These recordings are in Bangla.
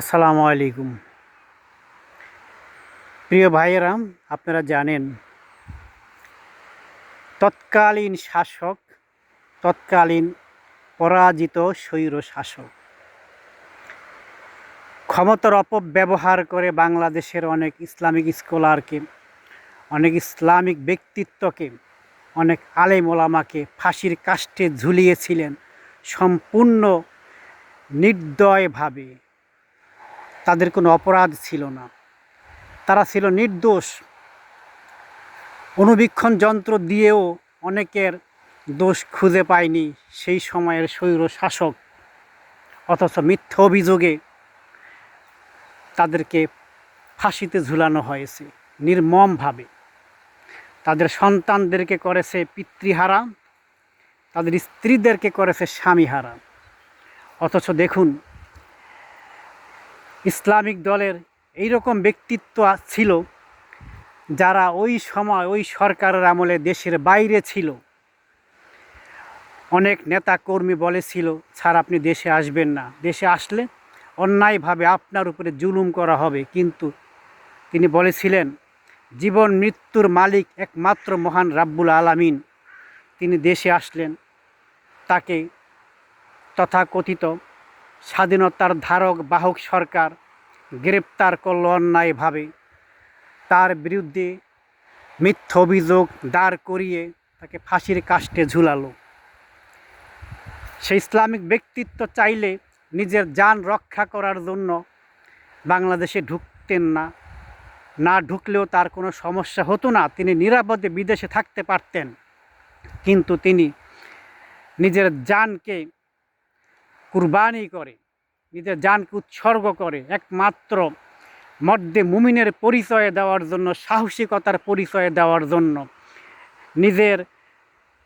আসসালামু আলাইকুম। প্রিয় ভাইয়েরা আপনারা জানেন, তৎকালীন শাসক, তৎকালীন পরাজিত স্বৈর শাসক। ক্ষমতার অপব্যবহার করে বাংলাদেশের অনেক ইসলামিক স্কলারকে, অনেক ইসলামিক ব্যক্তিত্বকে, অনেক আলেম ওলামাকে ফাঁসির কাষ্টে ঝুলিয়েছিলেন সম্পূর্ণ নির্দয়ভাবে তাদের কোনো অপরাধ ছিল না। তারা ছিল নির্দোষ। অনুবীক্ষণ যন্ত্র দিয়েও অনেকের দোষ খুঁজে পায়নি সেই সময়ের স্বৈর শাসক। অথচ মিথ্যা অভিযোগে তাদেরকে ফাঁসিতে ঝুলানো হয়েছে নির্মমভাবে। তাদের সন্তানদেরকে করেছে পিতৃহারা, তাদের স্ত্রীদেরকে করেছে স্বামীহারা। অথচ দেখুন ইসলামিক দলের এই রকম ব্যক্তিত্ব ছিল যারা ওই সময় ওই সরকারের আমলে দেশের বাইরে ছিল। অনেক নেতা কর্মী বলেছিল, স্যার, আপনি দেশে আসবেন না। দেশে আসলে অন্যায়ভাবে আপনার উপরে জুলুম করা হবে। কিন্তু তিনি বলেছিলেন, জীবন মৃত্যুর মালিক একমাত্র মহান রাব্বুল আলামিন। তিনি দেশে আসলেন, তাকে তথাকথিত স্বাধীনতার ধারক বাহক সরকার গ্রেপ্তার করল অন্যায়ভাবে। তার বিরুদ্ধে মিথ্য অভিযোগ দাঁড় করিয়ে তাকে ফাঁসির কাষ্টে ঝুলালো। সেই ইসলামিক ব্যক্তিত্ব চাইলে নিজের যান রক্ষা করার জন্য বাংলাদেশে ঢুকতেন না। না ঢুকলেও তার কোনো সমস্যা হতো না। তিনি নিরাপদে বিদেশে থাকতে পারতেন। কিন্তু তিনি নিজের জানকে কুরবানি করে, নিজের জানকে উৎসর্গ করে, একমাত্র মধ্যে মুমিনের পরিচয় দেওয়ার জন্য, সাহসিকতার পরিচয় দেওয়ার জন্য, নিজের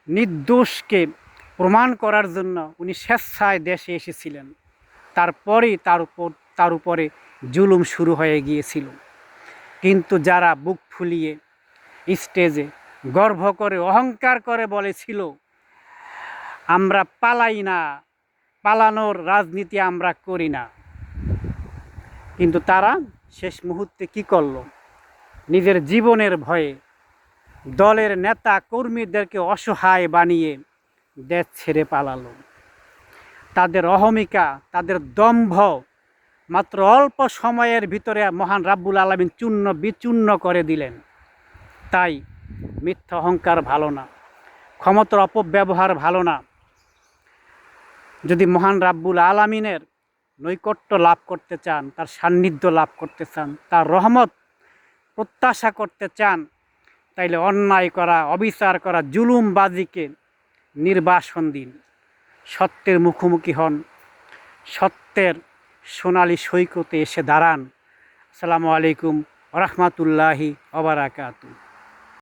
নির্দোষকে প্রমাণ করার জন্য উনি স্বেচ্ছায় দেশে এসেছিলেন। তারপরেই তার উপর, তার উপরে জুলুম শুরু হয়ে গিয়েছিল। কিন্তু যারা বুক ফুলিয়ে স্টেজে গর্ব করে, অহংকার করে বলেছিল, আমরা পালাই না পালানোর রাজনীতি আমরা করি না। কিন্তু তারা শেষ মুহূর্তে কি করল? নিজের জীবনের ভয়ে দলের নেতা কর্মীদেরকে অসহায় বানিয়ে দেশ ছেড়ে পালালো। তাদের অহমিকা, তাদের দম্ভ মাত্র অল্প সময়ের ভিতরে মহান রাব্বুল আলমিন চূর্ণ বিচূর্ণ করে দিলেন। তাই মিথ্যা অহংকার ভালো না, ক্ষমতার অপব্যবহার ভালো না যদি মহান রাব্বুল আলামিনের নৈকট্য লাভ করতে চান, তার সান্নিধ্য লাভ করতে চান, তার রহমত প্রত্যাশা করতে চান, তাইলে অন্যায় করা, অবিচার করা, জুলুমবাজিকে নির্বাসন দিন। সত্যের মুখোমুখি হন। সত্যের সোনালী সৈকতে এসে দাঁড়ান। আসসালামু আলাইকুম রহমতুল্লাহি অবরাকাতু